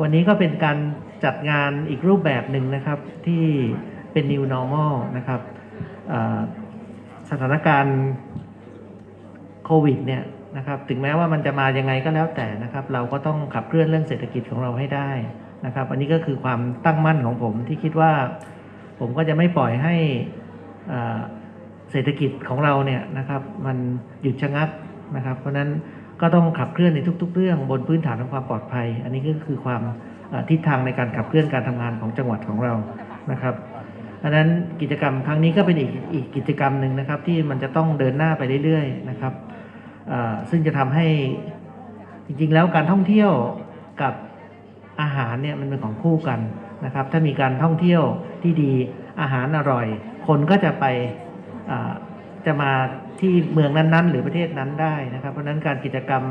วันนี้ก็เป็นการจัดงานอีกรูปแบบหนึ่งนะครับที่เป็น new normal นะครับสถานการณ์โควิดเนี่ยนะครับถึงแม้ว่ามันจะมายังไงก็แล้วแต่นะครับ เราก็ต้องขับเคลื่อนเรื่องเศรษฐกิจของเราให้ได้นะครับ อันนี้ก็คือความตั้งมั่นของผมที่คิดว่าผมก็จะไม่ปล่อยให้เอ่อเศรษฐกิจของเราเนี่ยนะครับ มันหยุดชะงักนะครับ เพราะฉะนั้น ก็ต้องขับเคลื่อนในทุก ๆ เรื่องบนพื้นฐานของความปลอดภัย อันนี้ก็คือความทิศทางในการขับเคลื่อนการทำงานของจังหวัดของเรานะครับอันนั้นกิจกรรมครั้งนี้ก็เป็นอีกอีกกิจกรรมหนึ่งนะครับ ที่มันจะต้องเดินหน้าไปเรื่อยๆนะครับซึ่งจะทำให้จริงๆแล้วการท่องเที่ยวกับอาหารเนี่ยมันเป็นของคู่กันนะครับ ถ้ามีการท่องเที่ยวที่ดีอาหารอร่อย คนก็จะไป จะมาที่เมืองนั้นๆ หรือประเทศนั้นได้นะครับเพราะนั้นการกิจกรรม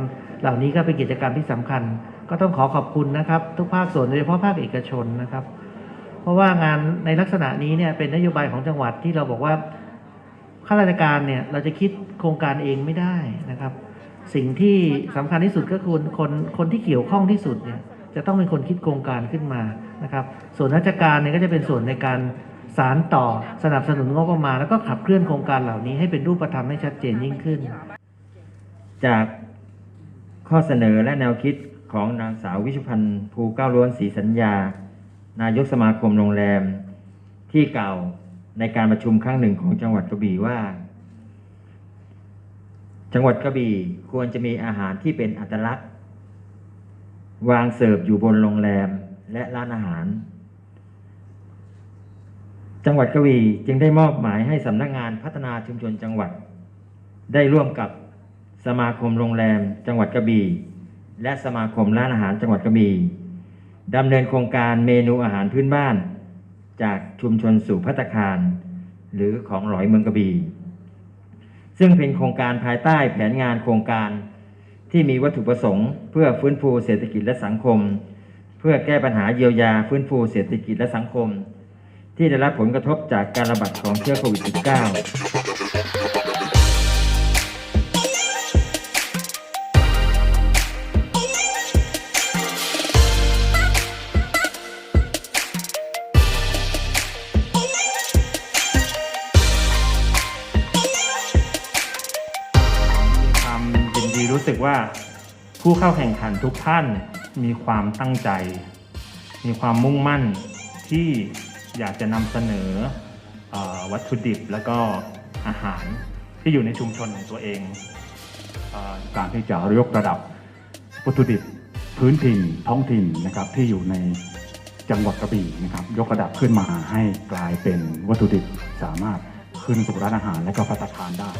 เหล่านี้ก็เป็นกิจกรรมที่สำคัญ ก็ต้องขอขอบคุณนะครับ ทุกภาคส่วนโดยเฉพาะภาคเอกชนนะครับ เพราะว่างานในลักษณะนี้เนี่ยเป็นนโยบายของจังหวัดที่เราบอกว่าข้าราชการเนี่ยเราจะคิดโครงการเองไม่ได้นะครับ สิ่งที่สำคัญที่สุดก็คือคนคนที่เกี่ยวข้องที่สุดเนี่ยจะต้องเป็นคนคิดโครงการขึ้นมานะครับ ส่วนราชการเนี่ยก็จะเป็นส่วนในการ สารต่อสนับสนุนงบประมาณแล้วก็ขับเคลื่อนโครงการเหล่านี้ให้เป็นรูปธรรมให้ชัดเจนยิ่งขึ้น จากข้อเสนอและแนวคิดของนางสาววิชุพันธ์ภูเก้าล้วนศรีสัญญา นายกสมาคมโรงแรม ที่เก่าในการประชุมครั้งหนึ่งของจังหวัดกระบี่ว่า จังหวัดกระบี่ควรจะมีอาหารที่เป็นอัตลักษณ์ วางเสิร์ฟอยู่บนโรงแรมและร้านอาหาร จังหวัดกระบี่จึงได้มอบหมายให้สำนักงานพัฒนาชุมชนจังหวัด ได้ร่วมกับสมาคมโรงแรม จังหวัดกระบี่และสมาคมร้านอาหารจังหวัดกระบี่ดำเนินโครงการเมนูอาหารพื้นบ้าน จากชุมชนสู่พัตตาคาร หรือของหลอยเมืองกระบี่ซึ่งเป็นโครงการภายใต้แผนงานโครงการที่มีวัตถุประสงค์ เพื่อฟื้นฟูเศรษฐกิจและสังคม เพื่อแก้ปัญหาเยียวยาฟื้นฟูเศรษฐกิจและสังคม ที่ได้รับผลกระทบจากการระบาดของเชื้อโควิด -19 ความดีรู้สึกว่าผู้เข้าแข่งขันทุกท่านมีความตั้งใจ มีความมุ่งมั่นที่ อยากจะนำเสนออวัตถุดิบแล้วก็อาหารที่อยู่ในชุมชนของตัวเองอการที่จะยกระดับวัตถุดิบพื้นถิ่นท้องถิ่นนะครับที่อยู่ในจังหวัดกระบี่นะครับยกระดับขึ้นมาให้กลายเป็นวัตถุดิบสามารถขึ้นสู่ร้านอาหารและก็พัตตาคารได้